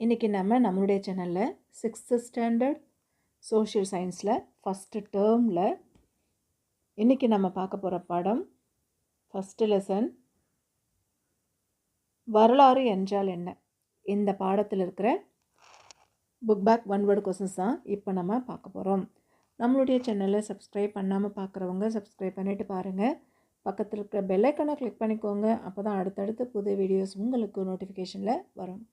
இன்றைக்கி நம்ம நம்மளுடைய சேனலில் சிக்ஸ்த்து ஸ்டாண்டர்ட் சோஷியல் சயின்ஸில் ஃபஸ்ட்டு டேர்மில் இன்றைக்கி நம்ம பார்க்க போகிற பாடம் ஃபஸ்ட்டு லெசன் வரலாறு என்றால் என்ன? இந்த பாடத்தில் இருக்கிற book back one word questions தான் இப்போ நம்ம பார்க்க போகிறோம் நம்மளுடைய சேனலை சப்ஸ்கிரைப் பண்ணாமல் பார்க்குறவங்க சப்ஸ்கிரைப் பண்ணிவிட்டு பாருங்கள் பக்கத்தில் இருக்கிற பெல்லைக்கனை கிளிக் பண்ணிக்கோங்க. அப்போ தான் அடுத்தடுத்து புது வீடியோஸ் உங்களுக்கு நோட்டிஃபிகேஷனில் வரும்.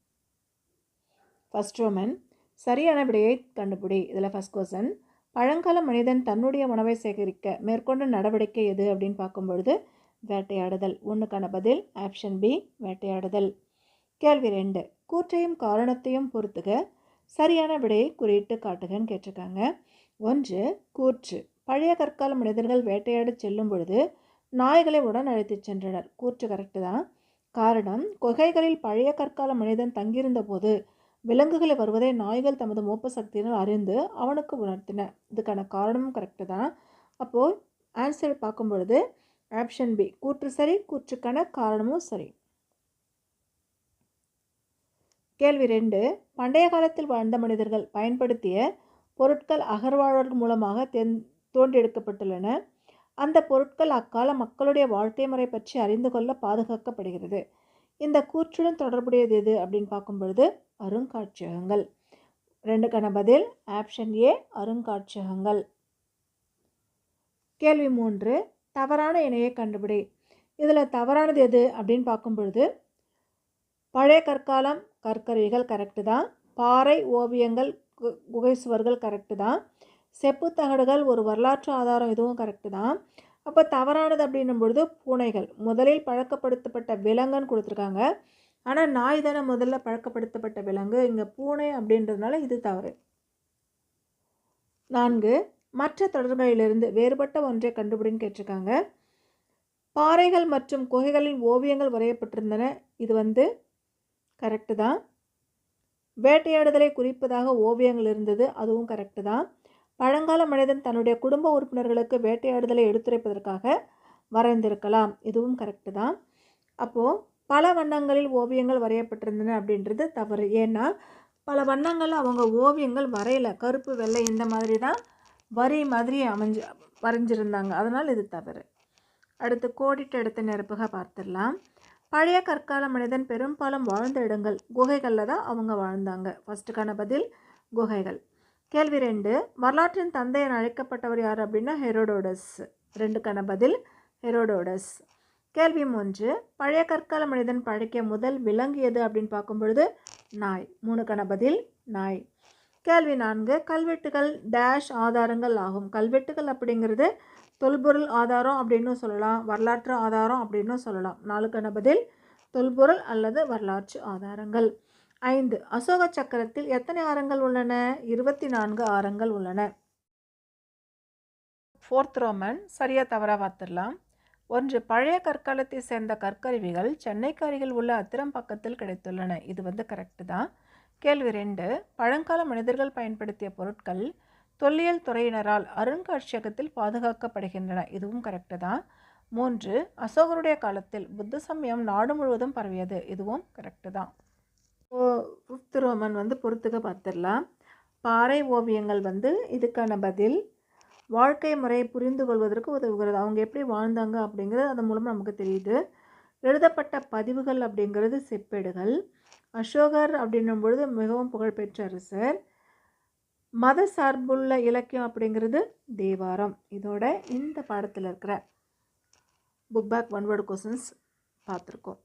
ஃபஸ்ட் ரோமன் சரியான விடையை கண்டுபிடி. இதில் ஃபஸ்ட் கொஸ்டன் பழங்கால மனிதன் தன்னுடைய உணவை சேகரிக்க மேற்கொண்ட நடவடிக்கை எது அப்படின்னு பார்க்கும்பொழுது வேட்டையாடுதல். ஒன்றுக்கான பதில் ஆப்ஷன் பி வேட்டையாடுதல். கேள்வி ரெண்டு. கூற்றையும் காரணத்தையும் பொறுத்துக. சரியான விடையை குறியிட்டு காட்டுகன்னு கேட்டிருக்காங்க. ஒன்று கூற்று. பழைய கற்கால மனிதர்கள் வேட்டையாட செல்லும் பொழுது நாய்களை உடன் அழைத்து சென்றனர். கூற்று கரெக்டு தான். காரணம் குகைகளில் பழைய கற்கால மனிதன் தங்கியிருந்த போது விலங்குகளை வருவதை நாய்கள் தமது மோப்ப சக்தியினால் அறிந்து அவனுக்கு உணர்த்தின. இதுக்கான காரணமும் கரெக்டு தான். அப்போது ஆன்சர் பார்க்கும் பொழுது ஆப்ஷன் பி கூற்று சரி கூற்றுக்கான காரணமும் சரி. கேள்வி ரெண்டு பண்டைய காலத்தில் வாழ்ந்த மனிதர்கள் பயன்படுத்திய பொருட்கள் அகர்வாழ்வர்கள் மூலமாக தென் தோன்றெடுக்கப்பட்டுள்ளன. அந்த பொருட்கள் அக்கால மக்களுடைய வாழ்க்கை முறை பற்றி அறிந்து கொள்ள பாதுகாக்கப்படுகிறது. இந்த கூற்றுடன் தொடர்புடையது எது அப்படின்னு பார்க்கும் பொழுது அருங்காட்சியகங்கள். ரெண்டுக்கான பதில் ஆப்ஷன் ஏ அருங்காட்சியகங்கள். கேள்வி மூன்று தவறான இணையை கண்டுபிடி. இதில் தவறானது எது அப்படின்னு பார்க்கும் பொழுது பழைய கற்காலம் கற்கருவிகள் கரெக்டு தான். பாறை ஓவியங்கள் குகை சுவர்கள் கரெக்டு தான். செப்பு தகடுகள் ஒரு வரலாற்று ஆதாரம் இதுவும் கரெக்டு தான். அப்போ தவறானது அப்படின்னும் பொழுது பூனைகள். முதலில் பழக்கப்படுத்தப்பட்ட விலங்குன்னு கொடுத்துருக்காங்க. ஆனால் நாய் தானே முதல்ல பழக்கப்படுத்தப்பட்ட விலங்கு. இங்கே பூனை அப்படின்றதுனால இது தவறு. நான்கு மற்ற தொடர்களிலிருந்து வேறுபட்ட ஒன்றை கண்டுபிடின்னு கேட்டிருக்காங்க. பாறைகள் மற்றும் குகைகளின் ஓவியங்கள் வரையப்பட்டிருந்தன. இது வந்து கரெக்டு தான். வேட்டையாடுதலை குறிப்பதாக ஓவியங்கள் இருந்தது. அதுவும் கரெக்டு தான். பழங்கால மனிதன் தன்னுடைய குடும்ப உறுப்பினர்களுக்கு வேட்டையாடுதலை எடுத்துரைப்பதற்காக வரைந்திருக்கலாம். இதுவும் கரெக்டு தான். அப்போது பல வண்ணங்களில் ஓவியங்கள் வரையப்பட்டிருந்தன அப்படின்றது தவறு. ஏன்னா பல வண்ணங்கள் அவங்க ஓவியங்கள் வரையலை. கருப்பு வெள்ளை இந்த மாதிரி தான் வரி மாதிரி அமைஞ்சு வரைஞ்சிருந்தாங்க. அதனால் இது தவறு. அடுத்து கோடிட்டு எடுத்த நெருப்புக பார்த்துடலாம். பழைய கற்கால மனிதன் பெரும்பாலும் வாழ்ந்த இடங்கள். குகைகளில் தான் அவங்க வாழ்ந்தாங்க. ஃபஸ்ட்டுக்கான பதில் குகைகள். கேள்வி ரெண்டு வரலாற்றின் தந்தை என அழைக்கப்பட்டவர் யார் அப்படின்னா ஹெரோடோடஸ். ரெண்டுக்கான பதில் ஹெரோடோடஸ். கேள்வி ஒன்று பழைய கற்கால மனிதன் பழக்கிய முதல் விலங்கு எது அப்படின்னு பார்க்கும் பொழுது நாய். மூணுக்கான பதில் நாய். கேள்வி நான்கு கல்வெட்டுகள் டேஷ் ஆதாரங்கள் ஆகும். கல்வெட்டுகள் அப்படிங்கிறது தொல்பொருள் ஆதாரம் அப்படின்னு சொல்லலாம் வரலாற்று ஆதாரம் அப்படின்னு சொல்லலாம். நாலுக்கான பதில் தொல்பொருள் அல்லது வரலாற்று ஆதாரங்கள். ஐந்து அசோக சக்கரத்தில் எத்தனை ஆரங்கள் உள்ளன? இருபத்தி நான்கு ஆரங்கள் உள்ளன. ஃபோர்த் ரோமன் சரியாக தவறாக பார்த்துடலாம். ஒன்று பழைய கற்காலத்தை சேர்ந்த கற்கருவிகள் சென்னைக்கு அருகில் உள்ள அத்திரம் பக்கத்தில் கிடைத்துள்ளன. இது வந்து கரெக்டு தான். கேள்வி ரெண்டு பழங்கால மனிதர்கள் பயன்படுத்திய பொருட்கள் தொல்லியல் துறையினரால் அருங்காட்சியகத்தில் பாதுகாக்கப்படுகின்றன. இதுவும் கரெக்டு தான். மூன்று அசோகருடைய காலத்தில் புத்த சமயம் நாடு முழுவதும் பரவியது. இதுவும் கரெக்டு தான். ஃபிஃப்த் ரோமன் வந்து பொறுத்துக்க பார்த்துடலாம். பாறை ஓவியங்கள் வந்து இதுக்கான பதில் வாழ்க்கை முறையை புரிந்து கொள்வதற்கு உதவுகிறது. அவங்க எப்படி வாழ்ந்தாங்க அப்படிங்கிறது அதன் மூலம் நமக்கு தெரியுது. எழுதப்பட்ட பதிவுகள் அப்படிங்கிறது செப்பேடுகள். அசோகர் அப்படின்னும் பொழுது மிகவும் புகழ்பெற்ற அரசர். மத சார்புள்ள இலக்கியம் அப்படிங்கிறது தேவாரம். இதோட இந்த பாடத்தில் இருக்கிற book back one word questions பார்த்துருக்கோம்.